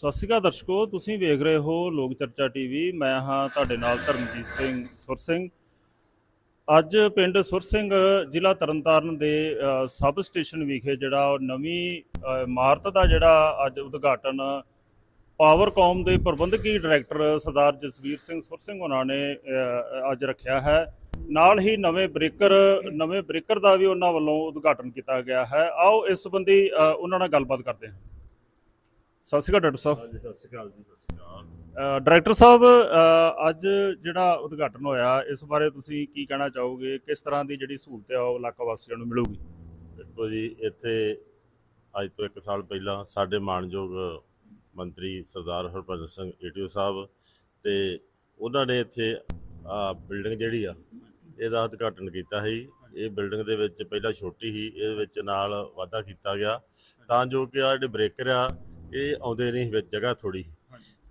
ਸਤਿ ਸ਼੍ਰੀ ਅਕਾਲ ਦਰਸ਼ਕੋ, ਤੁਸੀਂ ਵੇਖ ਰਹੇ ਹੋ ਲੋਕ ਚਰਚਾ ਟੀਵੀ। ਮੈਂ ਹਾਂ ਤੁਹਾਡੇ ਨਾਲ ਧਰਮਜੀਤ ਸਿੰਘ ਸੁਰ ਸਿੰਘ। ਅੱਜ ਪਿੰਡ ਸੁਰ ਸਿੰਘ ਜ਼ਿਲ੍ਹਾ ਤਰਨਤਾਰਨ ਦੇ ਸਬ ਸਟੇਸ਼ਨ ਵਿਖੇ ਜਿਹੜਾ ਨਵੀਂ ਇਮਾਰਤ ਦਾ ਜਿਹੜਾ ਅੱਜ ਉਦਘਾਟਨ ਪਾਵਰਕਾਮ ਦੇ ਪ੍ਰਬੰਧਕੀ ਡਾਇਰੈਕਟਰ ਸਰਦਾਰ ਜਸਵੀਰ ਸਿੰਘ ਸੁਰ ਸਿੰਘ ਉਹਨਾਂ ਨੇ ਅੱਜ ਰੱਖਿਆ ਹੈ। ਨਾਲ ਹੀ ਨਵੇਂ ਬ੍ਰੇਕਰ ਨਵੇਂ ਬ੍ਰੇਕਰ ਦਾ ਵੀ ਉਹਨਾਂ ਵੱਲੋਂ ਉਦਘਾਟਨ ਕੀਤਾ ਗਿਆ ਹੈ। ਆਓ ਇਸ ਸੰਬੰਧੀ ਉਹਨਾਂ ਨਾਲ ਗੱਲਬਾਤ ਕਰਦੇ ਹਾਂ। ਸਤਿ ਸ਼੍ਰੀ ਅਕਾਲ ਡਾਕਟਰ ਸਾਹਿਬ। ਹਾਂਜੀ ਸਤਿ ਸ਼੍ਰੀ ਅਕਾਲ ਜੀ ਸਤਿ ਸ਼੍ਰੀ ਅਕਾਲ। ਡਾਇਰੈਕਟਰ ਸਾਹਿਬ ਅੱਜ ਜਿਹੜਾ ਉਦਘਾਟਨ ਹੋਇਆ ਇਸ ਬਾਰੇ ਤੁਸੀਂ ਕੀ ਕਹਿਣਾ ਚਾਹੋਗੇ? ਕਿਸ ਤਰ੍ਹਾਂ ਦੀ ਜਿਹੜੀ ਸਹੂਲਤ ਹੈ ਉਹ ਇਲਾਕਾ ਵਾਸੀਆਂ ਨੂੰ ਮਿਲੂਗੀ? ਦੇਖੋ ਜੀ ਇੱਥੇ ਅੱਜ ਤੋਂ 1 ਸਾਲ ਪਹਿਲਾਂ ਸਾਡੇ ਮਾਨਯੋਗ ਮੰਤਰੀ ਸਰਦਾਰ ਹਰਭਜਨ ਸਿੰਘ ਏਟੀਓ ਸਾਹਿਬ ਤੇ ਉਹਨਾਂ ਨੇ ਇੱਥੇ ਆ ਬਿਲਡਿੰਗ ਜਿਹੜੀ ਆ ਇਹਦਾ ਉਦਘਾਟਨ ਕੀਤਾ ਸੀ। ਇਹ ਬਿਲਡਿੰਗ ਦੇ ਵਿੱਚ ਪਹਿਲਾਂ ਛੋਟੀ ਸੀ ਇਹਦੇ ਵਿੱਚ ਨਾਲ ਵਾਧਾ ਕੀਤਾ ਗਿਆ। ਤਾਂ ਜੋ ਕਿ ਆ ਜਿਹੜੇ ਬ੍ਰੇਕਰ ਆ ਇਹ ਆਉਂਦੇ ਨਹੀਂ ਵਿੱਚ ਜਗ੍ਹਾ ਥੋੜੀ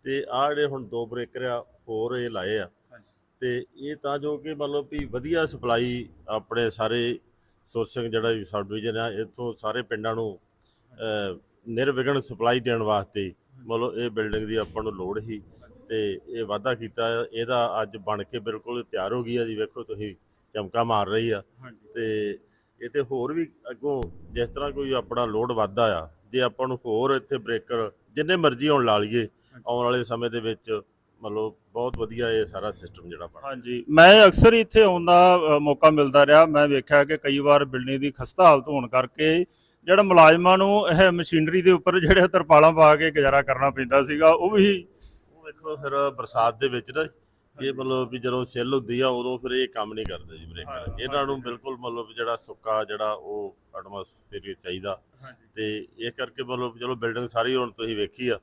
ਤੇ ਆ ਜਿਹੜੇ ਹੁਣ ਦੋ ਬ੍ਰੇਕਰ ਆ ਹੋਰ ਇਹ ਲਾਏ ਆ। ਤੇ ਇਹ ਤਾਂ ਜੋ ਕਿ ਮਤਲਬ ਵੀ ਵਧੀਆ ਸਪਲਾਈ ਆਪਣੇ ਸਾਰੇ ਸੋਰਸਿੰਗ ਜਿਹੜਾ ਸਬ ਡਿਵੀਜ਼ਨ ਆ ਇੱਥੋਂ ਸਾਰੇ ਪਿੰਡਾਂ ਨੂੰ ਨਿਰਵਿਘਨ ਸਪਲਾਈ ਦੇਣ ਵਾਸਤੇ ਮਤਲਬ ਇਹ ਬਿਲਡਿੰਗ ਦੀ ਆਪਾਂ ਨੂੰ ਲੋੜ ਸੀ। ਤੇ ਇਹ ਵਾਅਦਾ ਕੀਤਾ ਇਹਦਾ ਅੱਜ ਬਣ ਕੇ ਬਿਲਕੁਲ ਤਿਆਰ ਹੋ ਗਈ ਆ ਜੀ। ਵੇਖੋ ਤੁਸੀਂ ਚਮਕਾ ਮਾਰ ਰਹੀ ਆ। ਤੇ ਇਹ ਤੇ ਹੋਰ ਵੀ ਅੱਗੋਂ ਜਿਸ ਤਰ੍ਹਾਂ ਕੋਈ ਆਪਣਾ ਲੋਡ ਵੱਧਦਾ ਆ ਜੇ ਆਪਾਂ ਨੂੰ ਹੋਰ ਇੱਥੇ ਬ੍ਰੇਕਰ ਜਿੰਨੇ ਮਰਜ਼ੀ ਆਉਣ ਲਾ ਲਈਏ ਆਉਣ ਵਾਲੇ ਸਮੇਂ ਦੇ ਵਿੱਚ ਮਤਲਬ ਬਹੁਤ ਵਧੀਆ ਇਹ ਸਾਰਾ ਸਿਸਟਮ ਜਿਹੜਾ ਬਣ ਹਾਂਜੀ ਮੈਂ ਅਕਸਰ ਹੀ ਇੱਥੇ ਆਉਣ ਦਾ ਮੌਕਾ ਮਿਲਦਾ ਰਿਹਾ। ਮੈਂ ਵੇਖਿਆ ਕਿ ਕਈ ਵਾਰ ਬਿਲਡਿੰਗ ਦੀ ਖਸਤਾ ਹਾਲਤ ਹੋਣ ਕਰਕੇ ਜਿਹੜਾ ਮੁਲਾਜ਼ਮਾਂ ਨੂੰ ਇਹ ਮਸ਼ੀਨਰੀ ਦੇ ਉੱਪਰ ਜਿਹੜੇ ਤਰਪਾਲਾਂ ਪਾ ਕੇ ਗੁਜ਼ਾਰਾ ਕਰਨਾ ਪੈਂਦਾ ਸੀਗਾ ਉਹ ਵੀ ਉਹ ਵੇਖੋ ਫਿਰ ਬਰਸਾਤ ਦੇ ਵਿੱਚ ਨਾ ਇਹ ਮਤਲਬ ਵੀ ਜਦੋਂ ਸਿੱਲ ਹੁੰਦੀ ਆ ਉਦੋਂ ਫਿਰ ਇਹ ਕੰਮ ਨਹੀਂ ਕਰਦੇ ਜੀ ਬ੍ਰੇਕਰ ਇਹਨਾਂ ਨੂੰ ਬਿਲਕੁਲ ਮਤਲਬ ਜਿਹੜਾ ਸੁੱਕਾ ਜਿਹੜਾ ਉਹ ਐਟਮੋਸਫੇਅਰ ਚਾਹੀਦਾ। ਤੇ ਇਹ ਕਰਕੇ ਮਤਲਬ ਚਲੋ ਬਿਲਡਿੰਗ ਸਾਰੀ ਹੁਣ ਤੁਸੀਂ ਵੇਖੀ ਆ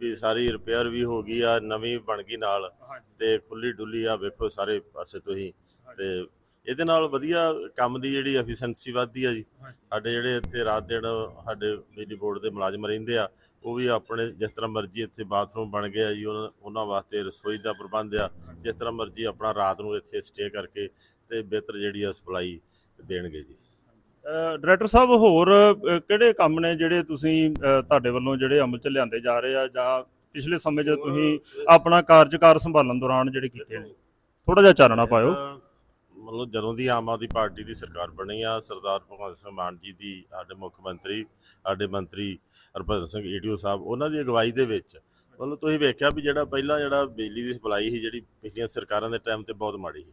ਵੀ ਸਾਰੀ ਰਿਪੇਅਰ ਵੀ ਹੋ ਗਈ ਆ ਨਵੀਂ ਬਣ ਗਈ ਨਾਲ। ਤੇ ਖੁੱਲੀ ਡੁੱਲੀ ਆ ਵੇਖੋ ਸਾਰੇ ਪਾਸੇ ਤੁਸੀਂ। ਤੇ ਇਹਦੇ ਨਾਲ ਵਧੀਆ ਕੰਮ ਦੀ ਜਿਹੜੀ ਐਫੀਸ਼ੀਐਂਸੀ ਵੱਧਦੀ ਆ ਜੀ। ਸਾਡੇ ਜਿਹੜੇ ਇੱਥੇ ਰਾਤ ਦਿਨ ਸਾਡੇ ਬਿਜਲੀ ਬੋਰਡ ਦੇ ਮੁਲਾਜ਼ਮ ਰਹਿੰਦੇ ਆ ਉਹ ਵੀ ਆਪਣੇ ਜਿਸ ਤਰ੍ਹਾਂ ਮਰਜ਼ੀ ਇੱਥੇ ਬਾਥਰੂਮ ਬਣ ਗਏ ਆ ਜੀ ਉਹਨਾਂ ਵਾਸਤੇ ਰਸੋਈ ਦਾ ਪ੍ਰਬੰਧ ਆ ਜਿਸ ਤਰ੍ਹਾਂ ਮਰਜ਼ੀ ਆਪਣਾ ਰਾਤ ਨੂੰ ਇੱਥੇ ਸਟੇ ਕਰਕੇ ਤੇ ਬਿਹਤਰ ਜਿਹੜੀ ਆ ਸਪਲਾਈ ਦੇਣਗੇ ਜੀ। ਡਾਇਰੈਕਟਰ ਸਾਹਿਬ ਹੋਰ ਕਿਹੜੇ ਕੰਮ ਨੇ ਜਿਹੜੇ ਤੁਸੀਂ ਤੁਹਾਡੇ ਵੱਲੋਂ ਜਿਹੜੇ ਅਮਲ ਚ ਲਿਆਂਦੇ ਜਾ ਰਹੇ ਆ ਜਾਂ ਪਿਛਲੇ ਸਮੇਂ 'ਚ ਤੁਸੀਂ ਆਪਣਾ ਕਾਰਜਕਾਰ ਸੰਭਾਲਣ ਦੌਰਾਨ ਜਿਹੜੇ ਕੀਤੇ ਨੇ? ਥੋੜਾ ਜਿਹਾ ਚਾਨਣਾ ਪਾਇਓ। ਮਤਲਬ ਜਦੋਂ ਦੀ ਆਮ ਆਦਮੀ ਪਾਰਟੀ ਦੀ ਸਰਕਾਰ ਬਣੀ ਆ, ਸਰਦਾਰ ਭਗਵੰਤ ਸਿੰਘ ਮਾਨ ਜੀ ਦੀ, ਸਾਡੇ ਮੁੱਖ ਮੰਤਰੀ, ਸਾਡੇ ਮੰਤਰੀ ਹਰਭਜਨ ਸਿੰਘ ਈਡੀਓ ਸਾਹਿਬ, ਉਹਨਾਂ ਦੀ ਅਗਵਾਈ ਦੇ ਵਿੱਚ ਮਤਲਬ ਤੁਸੀਂ ਵੇਖਿਆ ਵੀ ਜਿਹੜਾ ਪਹਿਲਾਂ ਜਿਹੜਾ ਬਿਜਲੀ ਦੀ ਸਪਲਾਈ ਸੀ, ਜਿਹੜੀ ਪਿਛਲੀਆਂ ਸਰਕਾਰਾਂ ਦੇ ਟਾਈਮ ਤੇ ਬਹੁਤ ਮਾੜੀ ਸੀ।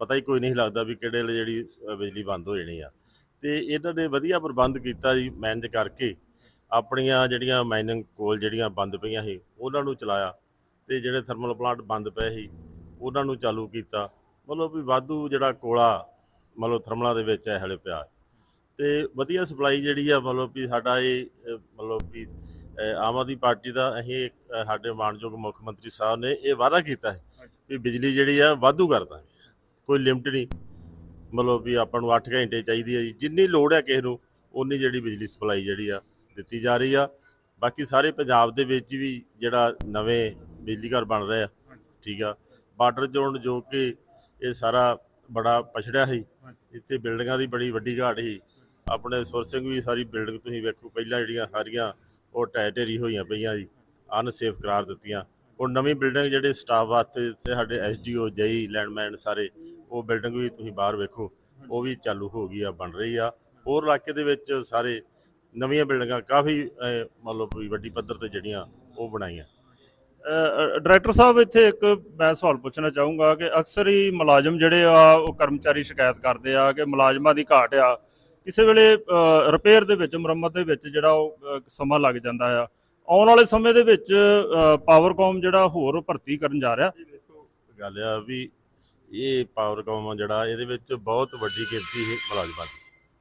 ਪਤਾ ਹੀ ਕੋਈ ਨਹੀਂ ਲੱਗਦਾ ਵੀ ਕਿਹੜੇ ਵੇਲੇ ਜਿਹੜੀ ਬਿਜਲੀ ਬੰਦ ਹੋ ਜਾਣੀ ਆ। ਤੇ ਇਹਨਾਂ ਨੇ ਵਧੀਆ ਪ੍ਰਬੰਧ ਕੀਤਾ ਜੀ ਮੈਨੇਜ ਕਰਕੇ, ਆਪਣੀਆਂ ਜਿਹੜੀਆਂ ਮਾਈਨਿੰਗ ਕੋਲ ਜਿਹੜੀਆਂ ਬੰਦ ਪਈਆਂ ਸੀ, ਉਹਨਾਂ ਨੂੰ ਚਲਾਇਆ। ਤੇ ਜਿਹੜੇ ਥਰਮਲ ਪਲਾਂਟ ਬੰਦ ਪਏ ਸੀ, ਉਹਨਾਂ ਨੂੰ ਚਾਲੂ ਕੀਤਾ। ਮਤਲਬ ਵੀ ਵਾਧੂ ਜਿਹੜਾ ਕੋਲਾ, ਮਤਲਬ ਥਰਮਲਾਂ ਦੇ ਵਿੱਚ ਹੈ ਹਲੇ ਪਿਆ ਤੇ ਵਧੀਆ ਸਪਲਾਈ ਜਿਹੜੀ ਆ, ਮਤਲਬ ਵੀ ਸਾਡਾ ਇਹ ਮਤਲਬ ਵੀ ਆਮ ਆਦਮੀ ਪਾਰਟੀ ਦਾ ਅਸੀਂ ਸਾਡੇ ਮਾਨਯੋਗ ਮੁੱਖ ਮੰਤਰੀ ਸਾਹਿਬ ਨੇ ਇਹ ਵਾਅਦਾ ਕੀਤਾ ਹੈ ਵੀ ਬਿਜਲੀ ਜਿਹੜੀ ਆ, ਵਾਧੂ ਕਰ ਦਾਂਗੇ। ਕੋਈ ਲਿਮਟ ਨਹੀਂ। ਮਤਲਬ ਵੀ ਆਪਾਂ ਨੂੰ 8 ਘੰਟੇ ਚਾਹੀਦੀ ਹੈ ਜੀ। ਜਿੰਨੀ ਲੋੜ ਹੈ ਕਿਸੇ ਨੂੰ ਉਨੀ ਜਿਹੜੀ ਬਿਜਲੀ ਸਪਲਾਈ ਜਿਹੜੀ ਆ, ਦਿੱਤੀ ਜਾ ਰਹੀ ਆ। ਬਾਕੀ ਸਾਰੇ ਪੰਜਾਬ ਦੇ ਵਿੱਚ ਵੀ ਜਿਹੜਾ ਨਵੇਂ ਬਿਜਲੀ ਘਰ ਬਣ ਰਹੇ ਆ, ਠੀਕ ਆ। ਬਾਰਡਰ ਜ਼ੋਨ ਜੋ ਕਿ ਇਹ ਸਾਰਾ ਬੜਾ ਪਛੜਿਆ ਸੀ। ਇੱਥੇ ਬਿਲਡਿੰਗਾਂ ਦੀ ਬੜੀ ਵੱਡੀ ਘਾਟ ਸੀ। ਆਪਣੇ ਸੁਰ ਸਿੰਘ ਵੀ ਸਾਰੀ ਬਿਲਡਿੰਗ ਤੁਸੀਂ ਵੇਖੋ ਪਹਿਲਾਂ ਜਿਹੜੀਆਂ ਸਾਰੀਆਂ ਉਹ ਢੇਰੀ ਹੋਈਆਂ ਪਈਆਂ ਜੀ ਅਨਸੇਫ ਕਰਾਰ ਦਿੱਤੀਆਂ। ਉਹ ਨਵੀਂ ਬਿਲਡਿੰਗ ਜਿਹੜੇ ਸਟਾਫ ਵਾਸਤੇ ਇੱਥੇ ਸਾਡੇ ਐਸਡੀਓ ਜਈ ਲੈਂਡਮੈਨ ਸਾਰੇ ਉਹ ਬਿਲਡਿੰਗ ਵੀ ਤੁਸੀਂ ਬਾਹਰ ਵੇਖੋ ਉਹ ਵੀ ਚਾਲੂ ਹੋ ਗਈ ਆ ਬਣ ਰਹੀ ਆ। ਹੋਰ ਇਲਾਕੇ ਦੇ ਵਿੱਚ ਸਾਰੇ ਨਵੀਆਂ ਬਿਲਡਿੰਗਾਂ ਕਾਫੀ ਮਤਲਬ ਵੱਡੀ ਪੱਧਰ ਤੇ ਜਿਹੜੀਆਂ ਉਹ ਬਣਾਈਆਂ। ਡਾਇਰੈਕਟਰ ਸਾਹਿਬ, ਇੱਥੇ ਇੱਕ ਮੈਂ ਸਵਾਲ ਪੁੱਛਣਾ ਚਾਹੂੰਗਾ ਕਿ ਅਕਸਰ ਹੀ ਮੁਲਾਜ਼ਮ ਜਿਹੜੇ ਆ, ਉਹ ਕਰਮਚਾਰੀ ਸ਼ਿਕਾਇਤ ਕਰਦੇ ਆ ਕਿ ਮੁਲਾਜ਼ਮਾਂ ਦੀ ਘਾਟ ਆ। ਕਿਸੇ ਵੇਲੇ ਰਿਪੇਅਰ ਦੇ ਵਿੱਚ, ਮੁਰੰਮਤ ਦੇ ਵਿੱਚ ਜਿਹੜਾ ਉਹ ਸਮਾਂ ਲੱਗ ਜਾਂਦਾ ਆ। ਆਉਣ ਵਾਲੇ ਸਮੇਂ ਦੇ ਵਿੱਚ ਪਾਵਰਕਾਮ ਜਿਹੜਾ ਹੋਰ ਭਰਤੀ ਕਰਨ ਜਾ ਰਿਹਾ। ਗੱਲ ਆ ਵੀ ਇਹ ਪਾਵਰਕਾਮ ਜਿਹੜਾ, ਇਹਦੇ ਵਿੱਚ ਬਹੁਤ ਵੱਡੀ ਗਿਣਤੀ ਹੈ ਮੁਲਾਜ਼ਮਾਂ ਦੀ।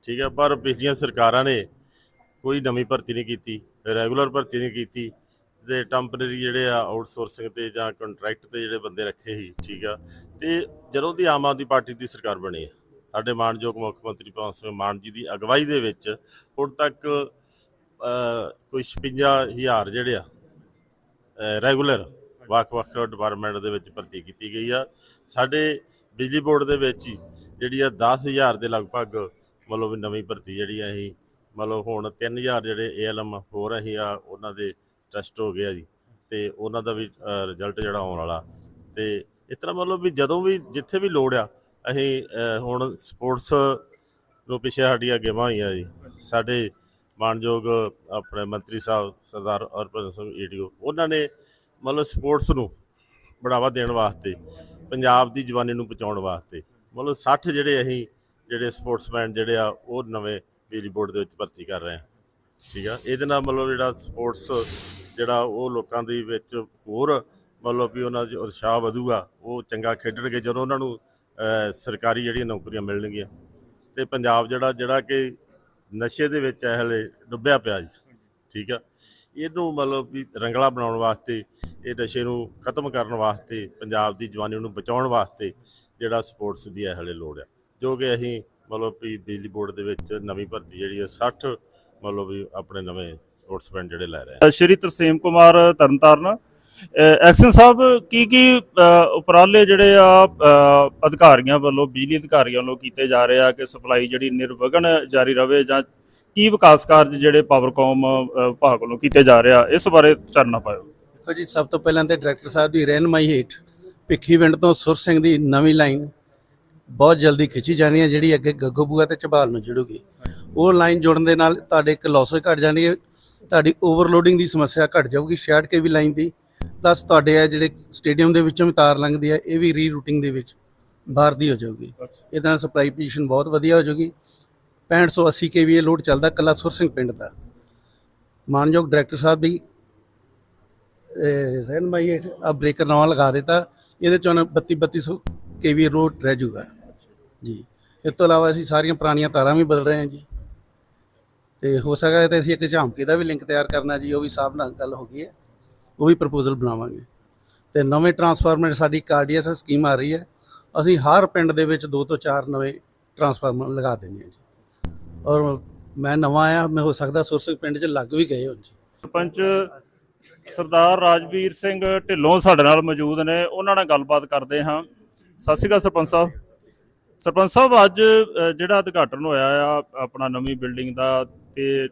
ਠੀਕ ਹੈ ਪਰ ਪਿਛਲੀਆਂ ਸਰਕਾਰਾਂ ਨੇ ਕੋਈ ਨਵੀਂ ਭਰਤੀ ਨਹੀਂ ਕੀਤੀ ਰੈਗੂਲਰ ਭਰਤੀ ਨਹੀਂ ਕੀਤੀ। ਤੇ ਟੈਂਪਰੇਰੀ ਜਿਹੜੇ ਆ ਆਊਟਸੋਰਸਿੰਗ ਤੇ ਜਾਂ ਕੰਟਰੈਕਟ ਤੇ ਜਿਹੜੇ ਬੰਦੇ ਰੱਖੇ ਸੀ ਠੀਕ ਆ ਤੇ ਜਦੋਂ ਦੀ ਆਮ ਆਦਮੀ ਪਾਰਟੀ ਦੀ ਸਰਕਾਰ ਬਣੀ ਹੈ ਸਾਡੇ ਮਾਨਯੋਗ ਮੁੱਖ ਮੰਤਰੀ ਭਗਵੰਤ ਸਿੰਘ ਮਾਨ ਜੀ ਦੀ ਅਗਵਾਈ ਦੇ ਵਿੱਚ ਹੁਣ ਤੱਕ ਅਹ, ਕੋਈ 56000 ਜਿਹੜੇ ਆ ਰੈਗੂਲਰ ਵੱਖ-ਵੱਖ ਡਿਪਾਰਟਮੈਂਟ ਦੇ ਵਿੱਚ ਭਰਤੀ ਕੀਤੀ ਗਈ ਆ। ਸਾਡੇ ਬਿਜਲੀ ਬੋਰਡ ਦੇ ਵਿੱਚ ਹੀ ਜਿਹੜੀ ਆ 10000 ਦੇ ਲਗਭਗ ਮਤਲਬ ਵੀ ਨਵੀਂ ਭਰਤੀ ਜਿਹੜੀ ਆ ਅਸੀਂ ਮਤਲਬ ਹੁਣ 3000 ਜਿਹੜੇ ਏਐਲਐਮ ਹੋਰ ਅਸੀਂ ਆ ਉਹਨਾਂ ਦੇ ਟੈਸਟ ਹੋ ਗਿਆ ਜੀ, ਤੇ ਉਹਨਾਂ ਦਾ ਵੀ ਰਿਜ਼ਲਟ ਜਿਹੜਾ ਆਉਣ ਵਾਲਾ। ਤੇ ਇਸ ਤਰ੍ਹਾਂ ਮਤਲਬ ਵੀ ਜਦੋਂ ਵੀ ਜਿੱਥੇ ਵੀ ਲੋੜ ਆ, ਅਸੀਂ ਹੁਣ ਸਪੋਰਟਸ ਨੂੰ ਪਿੱਛੇ ਸਾਡੀਆਂ ਗੇਮਾਂ ਹੋਈਆਂ ਜੀ। ਸਾਡੇ ਮਾਨਯੋਗ ਆਪਣੇ ਮੰਤਰੀ ਸਾਹਿਬ, ਸਰਦਾਰ ਹਰਭਜਨ ਸਿੰਘ ਈਡੀਓ ਉਹਨਾਂ ਨੇ ਮਤਲਬ ਸਪੋਰਟਸ ਨੂੰ ਬੜਾਵਾ ਦੇਣ ਵਾਸਤੇ, ਪੰਜਾਬ ਦੀ ਜਵਾਨੀ ਨੂੰ ਬਚਾਉਣ ਵਾਸਤੇ, ਮਤਲਬ 60 ਜਿਹੜੇ ਅਸੀਂ, ਜਿਹੜੇ ਸਪੋਰਟਸਮੈਨ ਜਿਹੜੇ ਆ, ਉਹ ਨਵੇਂ ਬਿਜਲੀ ਬੋਰਡ ਦੇ ਵਿੱਚ ਭਰਤੀ ਕਰ ਰਹੇ ਹਾਂ ਠੀਕ ਆ? ਇਹਦੇ ਨਾਲ ਮਤਲਬ ਜਿਹੜਾ ਸਪੋਰਟਸ ਜਿਹੜਾ ਉਹ ਲੋਕਾਂ ਦੇ ਵਿੱਚ ਹੋਰ ਮਤਲਬ ਵੀ ਉਹਨਾਂ 'ਚ ਉਤਸ਼ਾਹ ਵਧੂਗਾ, ਉਹ ਚੰਗਾ ਖੇਡਣਗੇ ਜਦੋਂ ਉਹਨਾਂ ਨੂੰ ਸਰਕਾਰੀ ਜਿਹੜੀਆਂ ਨੌਕਰੀਆਂ ਮਿਲਣਗੀਆਂ। ਤੇ ਪੰਜਾਬ ਜਿਹੜਾ ਜਿਹੜਾ ਕਿ ਨਸ਼ੇ ਦੇ ਵਿੱਚ ਇਹ ਹਲੇ ਡੁੱਬਿਆ ਪਿਆ ਜੀ, ਠੀਕ ਆ। ਇਹਨੂੰ ਮਤਲਬ ਵੀ ਰੰਗਲਾ ਬਣਾਉਣ ਵਾਸਤੇ, ਇਹ ਨਸ਼ੇ ਨੂੰ ਖਤਮ ਕਰਨ ਵਾਸਤੇ, ਪੰਜਾਬ ਦੀ ਜਵਾਨੀ ਨੂੰ ਬਚਾਉਣ ਵਾਸਤੇ ਜਿਹੜਾ ਸਪੋਰਟਸ ਦੀ ਇਹ ਹਲੇ ਲੋੜ ਆ। ਜੋ ਕਿ ਅਸੀਂ ਮਤਲਬ ਵੀ ਬਿਜਲੀ ਬੋਰਡ ਦੇ ਵਿੱਚ ਨਵੀਂ ਭਰਤੀ ਜਿਹੜੀ ਹੈ 60 ਮਤਲਬ ਵੀ ਆਪਣੇ ਨਵੇਂ ਸਪੋਰਟਸਮੈਨ ਜਿਹੜੇ ਲੈ ਰਹੇ ਆ। ਸ਼੍ਰੀ ਤਰਸੇਮ ਕੁਮਾਰ ਤਰਨਤਾਰਨ ਐਕਸ਼ਨ ਸਾਹਿਬ ਕੀ ਕੀ ਉਪਰਾਲੇ ਜਿਹੜੇ ਆ ਅਧਿਕਾਰੀਆਂ ਵੱਲੋਂ ਬਿਜਲੀ ਅਧਿਕਾਰੀਆਂ ਵੱਲੋਂ ਕੀਤੇ ਜਾ ਰਹੇ ਆ ਕਿ ਸਪਲਾਈ ਜਿਹੜੀ ਨਿਰਵਗਨ ਜਾਰੀ ਰਵੇ ਜਾਂ ਕੀ ਵਿਕਾਸ ਕਾਰਜ ਜਿਹੜੇ ਪਾਵਰਕਾਮ ਅ, ਵਿਭਾਗ ਵੱਲੋਂ ਕੀਤੇ ਜਾ ਰਹੇ ਆ ਇਸ ਬਾਰੇ ਚਾਨਣਾ ਪਾਇਓ। ਦੇਖੋ ਜੀ ਸਭ ਤੋਂ ਪਹਿਲਾਂ ਤੇ ਡਾਇਰੈਕਟਰ ਸਾਹਿਬ ਦੀ ਰਹਿਨਮਾਈ ਹੇਠ ਭਿੱਖੀਵਿੰਡ ਤੋਂ ਸੁਰ ਸਿੰਘ ਦੀ ਨਵੀਂ ਲਾਈਨ ਬਹੁਤ ਜਲਦੀ ਖਿੱਚੀ ਜਾਣੀ ਹੈ ਜਿਹੜੀ ਅੱਗੇ ਗੱਗੋਬੂਆ ਤੇ ਝਬਾਲ ਨੂੰ ਜੁੜੂਗੀ। ਉਹ ਲਾਈਨ ਜੁੜਨ ਦੇ ਨਾਲ ਤੁਹਾਡੇ ਇੱਕ ਲੌਸਸ ਘਟ ਜਾਣਗੇ ਤੁਹਾਡੀ ਓਵਰਲੋਡਿੰਗ ਦੀ ਸਮੱਸਿਆ ਘਟ ਜਾਊਗੀ 66 ਕੇਵੀ ਲਾਈਨ ਦੀ। ਪਲੱਸ ਤੁਹਾਡੇ ਇਹ ਜਿਹੜੇ ਸਟੇਡੀਅਮ ਦੇ ਵਿੱਚੋਂ ਵੀ ਤਾਰ ਲੰਘਦੀ ਹੈ ਇਹ ਵੀ ਰੀਰੂਟਿੰਗ ਦੇ ਵਿੱਚ ਬਾਹਰ ਦੀ ਹੋ ਜਾਊਗੀ। ਇਹਦੇ ਨਾਲ ਸਪਲਾਈ ਪੋਜੀਸ਼ਨ ਬਹੁਤ ਵਧੀਆ ਹੋ ਜਾਊਗੀ। 6580 ਕੇਵੀ ਲੋਡ ਚੱਲਦਾ ਕੱਲਾ ਸੁਰ ਸਿੰਘ ਪਿੰਡ ਦਾ। ਮਾਨਯੋਗ ਡਾਇਰੈਕਟਰ ਸਾਹਿਬ ਦੀ ਰਹਿਨਮਾਈ ਹੇਠ ਆ ਬ੍ਰੇਕਰ ਨਵਾਂ ਲਗਾ ਦਿੱਤਾ। ਇਹਦੇ ਚੋਂ 32 3200 ਕੇਵੀ ਰੋਡ ਰਹਿ ਜਾਊਗਾ। ਜੀ। ਇਸ ਤੋਂ ਇਲਾਵਾ ਅਸੀਂ ਸਾਰੀਆਂ ਪੁਰਾਣੀਆਂ ਤਾਰਾਂ ਵੀ ਬਦਲ ਰਹੇ ਹਾਂ ਜੀ। ਤੇ ਹੋ ਸਕਦਾ ਤੇ ਅਸੀਂ ਇੱਕ ਝਾਂਕੇ ਦਾ ਵੀ ਲਿੰਕ ਤਿਆਰ ਕਰਨਾ ਜੀ, ਉਹ ਵੀ ਸਾਹਿਬ ਨਾਲ ਗੱਲ ਹੋ ਗਈ ਹੈ। ਉਹ ਵੀ ਪ੍ਰਪੋਜ਼ਲ ਬਣਾਵਾਂਗੇ। ਤੇ ਨਵੇਂ ਟਰਾਂਸਫਾਰਮਰ ਸਾਡੀ ਕਾਰਡੀਅਸ ਸਕੀਮ ਆ ਰਹੀ ਹੈ। ਅਸੀਂ ਹਰ ਪਿੰਡ ਦੇ ਵਿੱਚ ਦੋ ਤੋਂ ਚਾਰ ਨਵੇਂ ਟਰਾਂਸਫਾਰਮਰ ਲਗਾ ਦਿੰਦੇ ਹਾਂ ਜੀ। ਔਰ ਮੈਂ ਨਵਾਂ ਆਇਆ, ਮੈਂ ਹੋ ਸਕਦਾ ਸੁਰਸਕ ਪਿੰਡ 'ਚ ਲੱਗ ਵੀ ਗਏ ਹੋਣ ਜੀ। ਸਰਪੰਚ ਸਰਦਾਰ ਰਾਜਵੀਰ ਸਿੰਘ ਢਿੱਲੋਂ ਸਾਡੇ ਨਾਲ ਮੌਜੂਦ ਨੇ, ਉਹਨਾਂ ਨਾਲ ਗੱਲਬਾਤ ਕਰਦੇ ਹਾਂ। ਸਤਿ ਸ਼੍ਰੀ ਅਕਾਲ ਸਰਪੰਚ ਸਾਹਿਬ। ਸਰਪੰਚ ਸਾਹਿਬ, ਅੱਜ ਜਿਹੜਾ ਉਦਘਾਟਨ ਹੋਇਆ ਆ, ਆਪਣਾ ਨਵੀਂ ਬਿਲਡਿੰਗ ਦਾ ਤੇ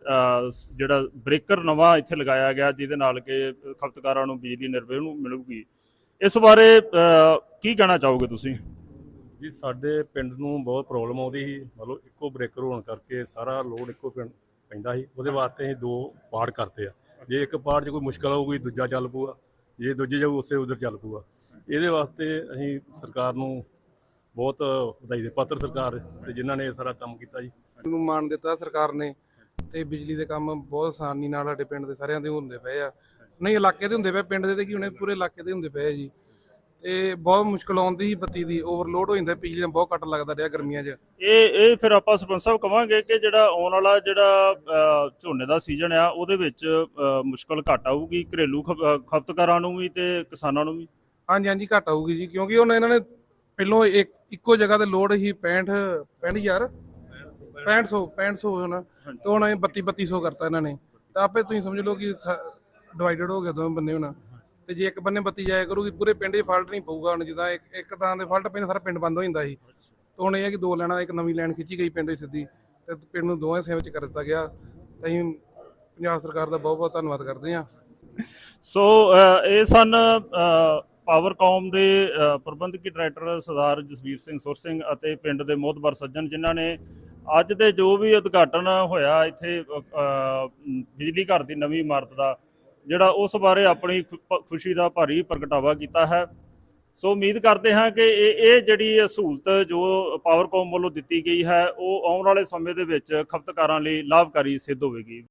ਜਿਹੜਾ ਬ੍ਰੇਕਰ ਨਵਾਂ ਇੱਥੇ ਲਗਾਇਆ ਗਿਆ ਜਿਹਦੇ ਨਾਲ ਕਿ ਖਪਤਕਾਰਾਂ ਨੂੰ ਬਿਜਲੀ ਨਿਰਭੈ ਨੂੰ ਮਿਲੂਗੀ। ਇਸ ਬਾਰੇ ਕੀ ਕਹਿਣਾ ਚਾਹੋਗੇ ਤੁਸੀਂ? ਜੀ ਸਾਡੇ ਪਿੰਡ ਨੂੰ ਬਹੁਤ ਪ੍ਰੋਬਲਮ ਆਉਂਦੀ ਸੀ। ਮਤਲਬ ਇੱਕੋ ਬ੍ਰੇਕਰ ਹੋਣ ਕਰਕੇ ਸਾਰਾ ਲੋਡ ਇੱਕੋ ਪਿੰਡ ਪੈਂਦਾ ਸੀ। ਉਹਦੇ ਵਾਸਤੇ ਅਸੀਂ ਦੋ ਪਾਰਟ ਕਰਤੇ ਆ। ਜੇ ਇੱਕ ਪਾਰਟ 'ਚ ਕੋਈ ਮੁਸ਼ਕਲ ਆਊਗੀ ਦੂਜਾ ਚੱਲ ਪੂਗਾ ਜੇ ਦੂਜੇ ਜਾਊ ਉਸੇ ਉਧਰ ਚੱਲ ਪੂਗਾ ਇਹਦੇ ਵਾਸਤੇ ਅਸੀਂ ਸਰਕਾਰ ਨੂੰ ਬਹੁਤ ਵਧਾਈ ਦੇ ਪਾਤਰ ਸਰਕਾਰ ਤੇ ਜਿਨ੍ਹਾਂ ਨੇ ਇਹ ਸਾਰਾ ਕੰਮ ਕੀਤਾ ਜੀ। ਨੂੰ ਮਾਣ ਦਿੱਤਾ ਸਰਕਾਰ ਨੇ। ਤੇ ਬਿਜਲੀ ਦੇ ਕੰਮ ਬਹੁਤ ਆਸਾਨੀ ਨਾਲ ਸਾਡੇ ਪਿੰਡ ਦੇ ਸਾਰਿਆਂ ਦੇ ਹੁੰਦੇ ਪਏ ਆ। ਨਹੀਂ ਇਲਾਕੇ ਦੇ ਹੁੰਦੇ ਪਏ ਪਿੰਡ ਦੇ ਤੇ ਕੀ ਹੁਣੇ ਪੂਰੇ ਇਲਾਕੇ ਦੇ ਹੁੰਦੇ ਪਏ ਆ ਜੀ। ਤੇ ਬਹੁਤ ਮੁਸ਼ਕਲ ਆਉਂਦੀ ਸੀ ਬੱਤੀ ਦੀ ਓਵਰਲੋਡ ਹੋ ਜਾਂਦਾ ਬਿਜਲੀ ਦਾ ਬਹੁਤ ਕੱਟ ਲੱਗਦਾ ਰਿਹਾ ਗਰਮੀਆਂ 'ਚ। ਇਹ ਇਹ ਫਿਰ ਆਪਾਂ ਸਰਪੰਚ ਸਾਹਿਬ ਕਵਾਂਗੇ ਕਿ ਜਿਹੜਾ ਆਉਣ ਵਾਲਾ ਜਿਹੜਾ ਝੋਨੇ ਦਾ ਸੀਜ਼ਨ ਆ ਉਹਦੇ ਵਿੱਚ ਮੁਸ਼ਕਲ ਘੱਟ ਆਊਗੀ ਘਰੇਲੂ ਖਪਤਕਾਰਾਂ ਨੂੰ ਵੀ ਤੇ ਕਿਸਾਨਾਂ ਨੂੰ ਵੀ? ਹਾਂਜੀ ਹਾਂਜੀ ਘੱਟ ਆਊਗੀ ਜੀ ਕਿਉਂਕਿ ਹੁਣ ਇਹਨਾਂ ਨੇ ਪਹਿਲੋਂ ਇੱਕ ਇੱਕੋ ਜਗ੍ਹਾ ਤੇ ਲੋਡ ਹੀ 65 65000 6500 6500 ਹੋਣਾ ਤੇ ਹੁਣ ਇਹ 32 3200 ਕਰਤਾ ਇਹਨਾਂ ਨੇ। ਤਾਂ ਆਪੇ ਤੁਸੀਂ ਸਮਝ ਲਓ ਕਿ ਡਿਵਾਈਡਡ ਹੋ ਗਿਆ ਦੋਵੇਂ ਬੰਦੇ ਹੁਣ। ਤੇ ਜੇ ਇੱਕ ਬੰਨੇ ਬੱਤੀ ਜਾਇਆ ਕਰੂਗੀ ਪੂਰੇ ਪਿੰਡ 'ਚ ਫਾਲਟ ਨਹੀਂ ਪਊਗਾ ਹੁਣ ਜਿੱਦਾਂ ਇੱਕ ਇੱਕ ਥਾਂ ਤੇ ਫਾਲਟ ਪੈਂਦਾ ਸਾਰਾ ਪਿੰਡ ਬੰਦ ਹੋ ਜਾਂਦਾ ਸੀ। ਤੇ ਹੁਣ ਇਹ ਹੈ ਕਿ ਦੋ ਲੈਣਾ ਇੱਕ ਨਵੀਂ ਲਾਈਨ ਖਿੱਚੀ ਗਈ ਪਿੰਡ 'ਚ ਸਿੱਧੀ ਤੇ ਪਿੰਡ ਨੂੰ ਦੋਵੇਂ ਹਿੱਸਿਆਂ ਵਿੱਚ ਕਰ ਦਿੱਤਾ ਗਿਆ। ਤੇ ਅਸੀਂ ਪੰਜਾਬ ਸਰਕਾਰ ਦਾ ਬਹੁਤ ਬਹੁਤ ਧੰਨਵਾਦ ਕਰਦੇ ਹਾਂ। ਸੋ ਇਹ ਸਨ ਪਾਵਰਕਾਮ ਦੇ ਪ੍ਰਬੰਧਕੀ ਡਾਇਰੈਕਟਰ ਸਰਦਾਰ ਜਸਵੀਰ ਸਿੰਘ ਸੁਰ ਸਿੰਘ ਅਤੇ ਪਿੰਡ ਦੇ ਮੋਹਤਬਰ ਸੱਜਣ ਜਿਨ੍ਹਾਂ ਨੇ ਅੱਜ ਦੇ ਜੋ ਵੀ ਉਦਘਾਟਨ ਹੋਇਆ ਇੱਥੇ ਬਿਜਲੀ ਘਰ ਦੀ ਨਵੀਂ ਇਮਾਰਤ ਦਾ, ਜਿਹੜਾ ਉਸ ਬਾਰੇ ਆਪਣੀ ਖੁ- ਖੁਸ਼ੀ ਦਾ ਭਾਰੀ ਪ੍ਰਗਟਾਵਾ ਕੀਤਾ ਹੈ। ਸੋ ਉਮੀਦ ਕਰਦੇ ਹਾਂ ਕਿ ਇਹ ਇਹ ਜਿਹੜੀ ਸਹੂਲਤ ਜੋ ਪਾਵਰਕੌਮ ਵੱਲੋਂ ਦਿੱਤੀ ਗਈ ਹੈ, ਉਹ ਆਉਣ ਵਾਲੇ ਸਮੇਂ ਦੇ ਵਿੱਚ ਖਪਤਕਾਰਾਂ ਲਈ ਲਾਭਕਾਰੀ ਸਿੱਧ ਹੋਵੇਗੀ।